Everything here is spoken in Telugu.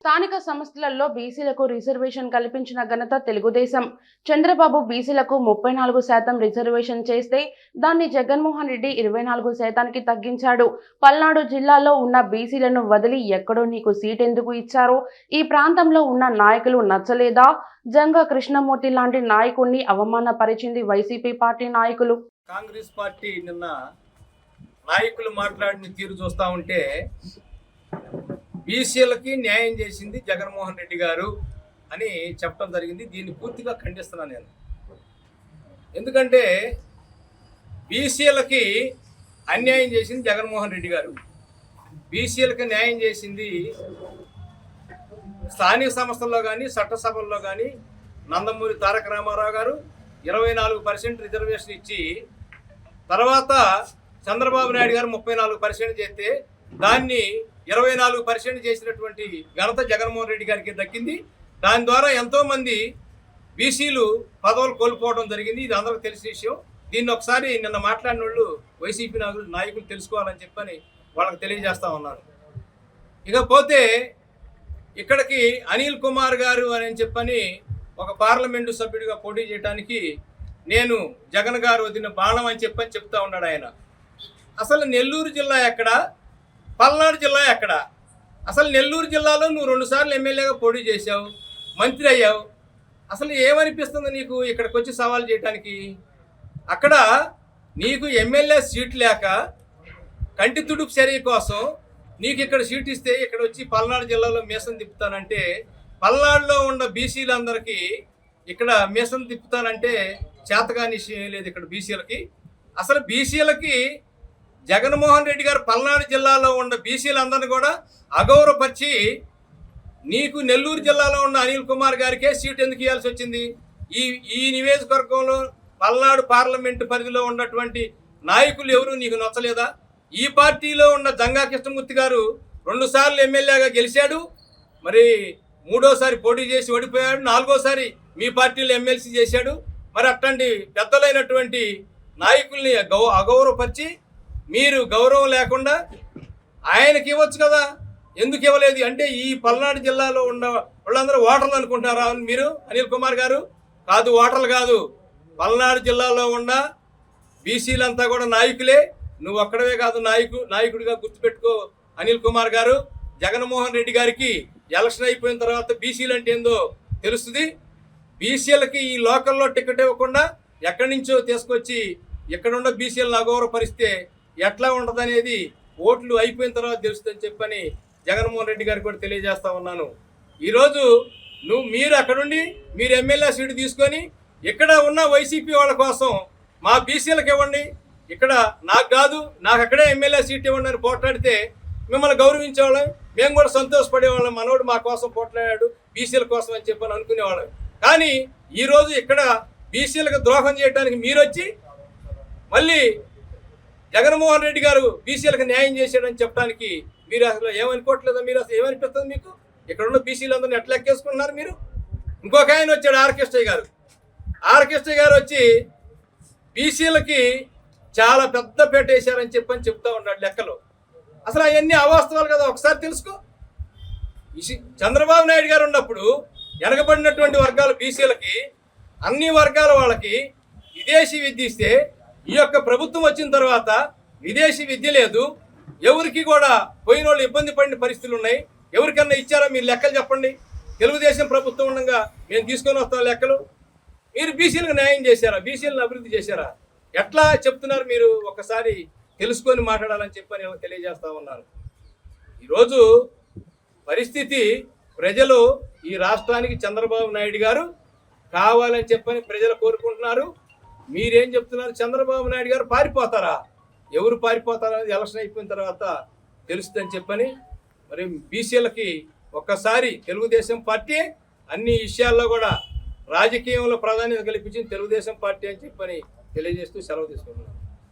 స్థానిక సంస్థలలో బీసీలకు రిజర్వేషన్ కల్పించిన ఘనత తెలుగుదేశం. చంద్రబాబు బీసీలకు ముప్పై నాలుగు శాతం రిజర్వేషన్ చేస్తే దాన్ని జగన్మోహన్ రెడ్డి ఇరవై నాలుగు శాతానికి తగ్గించాడు. పల్నాడు జిల్లాలో ఉన్న బీసీలను వదిలి ఎక్కడో నీకు సీట్ ఎందుకు ఇచ్చారో? ఈ ప్రాంతంలో ఉన్న నాయకులు నచ్చలేదా? జంగ కృష్ణమూర్తి లాంటి నాయకుడిని అవమానపరిచింది వైసీపీ పార్టీ నాయకులు. కాంగ్రెస్ పార్టీ నిన్న నాయకులు మాట్లాడిన తీరు చూస్తా ఉంటే బీసీలకి న్యాయం చేసింది జగన్మోహన్ రెడ్డి గారు అని చెప్పడం జరిగింది. దీన్ని పూర్తిగా ఖండిస్తున్నాను నేను. ఎందుకంటే బీసీలకి అన్యాయం చేసింది జగన్మోహన్ రెడ్డి గారు. బీసీలకు న్యాయం చేసింది స్థానిక సంస్థల్లో కానీ చట్టసభల్లో కానీ నందమూరి తారక రామారావు గారు ఇరవై నాలుగు పర్సెంట్ రిజర్వేషన్ ఇచ్చి తర్వాత చంద్రబాబు నాయుడు గారు ముప్పై నాలుగు పర్సెంట్ చేస్తే దాన్ని ఇరవై నాలుగు పర్సెంట్ చేసినటువంటి ఘనత జగన్మోహన్ రెడ్డి గారికి దక్కింది. దాని ద్వారా ఎంతోమంది బీసీలు పదవులు కోల్పోవడం జరిగింది. ఇది అందరికీ తెలిసిన విషయం. దీన్ని ఒకసారి నిన్న మాట్లాడిన వాళ్ళు వైసీపీ నాయకులు నాయకులు తెలుసుకోవాలని చెప్పని వాళ్ళకి తెలియజేస్తా ఉన్నారు ఇకపోతే ఇక్కడికి అనిల్ కుమార్ గారు అని చెప్పని ఒక పార్లమెంటు సభ్యుడిగా పోటీ చేయడానికి నేను జగన్ గారు వదిన బాణం అని చెప్పని చెప్తా ఉన్నాడు ఆయన. అసలు నెల్లూరు జిల్లా ఎక్కడ? పల్నాడు జిల్లా ఎక్కడ? అసలు నెల్లూరు జిల్లాలో నువ్వు రెండుసార్లు ఎమ్మెల్యేగా పోటీ చేశావు మంత్రి అయ్యావు. అసలు ఏమనిపిస్తుంది నీకు ఇక్కడికి వచ్చి సవాల్ చేయడానికి అక్కడ నీకు ఎమ్మెల్యే సీట్ లేక కంటి తుడుపు చర్య కోసం నీకు ఇక్కడ సీట్ ఇస్తే ఇక్కడ వచ్చి పల్నాడు జిల్లాలో మీసం తిప్పుతానంటే పల్నాడులో ఉన్న బీసీలందరికీ ఇక్కడ మీసం తిప్పుతానంటే చేతకాని విషయం లేదు ఇక్కడ బీసీలకి. అసలు బీసీలకి జగన్మోహన్ రెడ్డి గారు పల్నాడు జిల్లాలో ఉన్న బీసీలందరినీ కూడా అగౌరవపరిచి నీకు నెల్లూరు జిల్లాలో ఉన్న అనిల్ కుమార్ గారికే సీట్ ఎందుకు ఇవ్వాల్సి వచ్చింది? ఈ ఈ నియోజకవర్గంలో పల్నాడు పార్లమెంటు పరిధిలో ఉన్నటువంటి నాయకులు ఎవరు నీకు నచ్చలేదా? ఈ పార్టీలో ఉన్న జంగా కృష్ణమూర్తి గారు రెండుసార్లు ఎమ్మెల్యేగా గెలిచాడు. మరి మూడోసారి పోటీ చేసి ఓడిపోయాడు. నాలుగోసారి మీ పార్టీలో ఎమ్మెల్సీ చేశాడు. మరి అట్లాంటి పెద్దలైనటువంటి నాయకుల్ని గౌ అగౌరవపరిచి మీరు గౌరవం లేకుండా ఆయనకి ఇవ్వచ్చు కదా? ఎందుకు ఇవ్వలేదు? అంటే ఈ పల్నాడు జిల్లాలో ఉన్న వాళ్ళందరూ ఓటర్లు అనుకుంటున్నారా మీరు? అనిల్ కుమార్ గారు? కాదు ఓటర్లు కాదు. పల్నాడు జిల్లాలో ఉన్న బీసీలంతా కూడా నాయకులే. నువ్వు ఒక్కడవే కాదు నాయకు నాయకుడిగా గుర్తుపెట్టుకో. అనిల్ కుమార్ గారు జగన్మోహన్ రెడ్డి గారికి ఎలక్షన్ అయిపోయిన తర్వాత బీసీలు అంటే ఏందో తెలుస్తుంది. బీసీలకి ఈ లోకల్లో టికెట్ ఇవ్వకుండా ఎక్కడి నుంచో తీసుకొచ్చి ఎక్కడున్న బీసీలను అగౌరవపరిస్తే ఎట్లా ఉంటుందనేది ఓట్లు అయిపోయిన తర్వాత తెలుస్తుందని చెప్పని జగన్మోహన్ రెడ్డి గారికి కూడా తెలియజేస్తా ఉన్నాను. ఈరోజు నువ్వు మీరు అక్కడుండి మీరు ఎమ్మెల్యే సీటు తీసుకొని ఇక్కడ ఉన్న వైసీపీ వాళ్ళ కోసం మా బీసీలకు ఇవ్వండి. ఇక్కడ నాకు కాదు నాకు అక్కడే ఎమ్మెల్యే సీట్ ఇవ్వండి అని పోట్లాడితే మిమ్మల్ని గౌరవించేవాళ్ళం. మేము కూడా సంతోషపడేవాళ్ళం. మనోడు మా కోసం పోట్లాడాడు బీసీల కోసం అని చెప్పని అనుకునేవాళ్ళం. కానీ ఈరోజు ఇక్కడ బీసీలకు ద్రోహం చేయడానికి మీరు వచ్చి మళ్ళీ జగన్మోహన్ రెడ్డి గారు బీసీలకు న్యాయం చేశాడని చెప్పడానికి మీరు అసలు ఏమనుకోవట్లేదా? మీరు అసలు ఏమనిపిస్తుంది మీకు? ఇక్కడ ఉన్న బీసీలందరినీ ఎట్లా ఎక్కేసుకుంటున్నారు మీరు? ఇంకొక ఆయన వచ్చాడు ఆర్కెస్ట్రీ గారు. ఆర్కెస్ట్రా గారు వచ్చి బీసీలకి చాలా పెద్ద పేట వేశారని చెప్పని చెప్తా ఉన్నాడు లెక్కలు. అసలు అవన్నీ అవాస్తవాలు కదా? ఒకసారి తెలుసుకో. చంద్రబాబు నాయుడు గారు ఉన్నప్పుడు వెనకబడినటువంటి వర్గాల బీసీలకి అన్ని వర్గాల వాళ్ళకి విదేశీ విద్య ఇస్తే ఈ యొక్క ప్రభుత్వం వచ్చిన తర్వాత విదేశీ విద్య లేదు. ఎవరికి కూడా పోయిన వాళ్ళు ఇబ్బంది పడిన పరిస్థితులు ఉన్నాయి. ఎవరికన్నా ఇచ్చారా? మీరు లెక్కలు చెప్పండి. తెలుగుదేశం ప్రభుత్వం ఉండగా మేము తీసుకొని వస్తాం లెక్కలు. మీరు బీసీలకు న్యాయం చేశారా? బీసీలను అభివృద్ధి చేశారా? ఎట్లా చెప్తున్నారు మీరు? ఒకసారి తెలుసుకొని మాట్లాడాలని చెప్పని నేను తెలియజేస్తా ఉన్నాను. ఈరోజు పరిస్థితి ప్రజలు ఈ రాష్ట్రానికి చంద్రబాబు నాయుడు గారు కావాలని చెప్పని ప్రజలు కోరుకుంటున్నారు. మీరేం చెప్తున్నారు? చంద్రబాబు నాయుడు గారు పారిపోతారా? ఎవరు పారిపోతారనేది ఎలక్షన్ అయిపోయిన తర్వాత తెలుస్తుందని చెప్పని మరి బీసీలకి ఒక్కసారి తెలుగుదేశం పార్టీ అన్ని విషయాల్లో కూడా రాజకీయంలో ప్రాధాన్యత కల్పించింది తెలుగుదేశం పార్టీ అని చెప్పని తెలియజేస్తూ సెలవు తీసుకుంటున్నాను.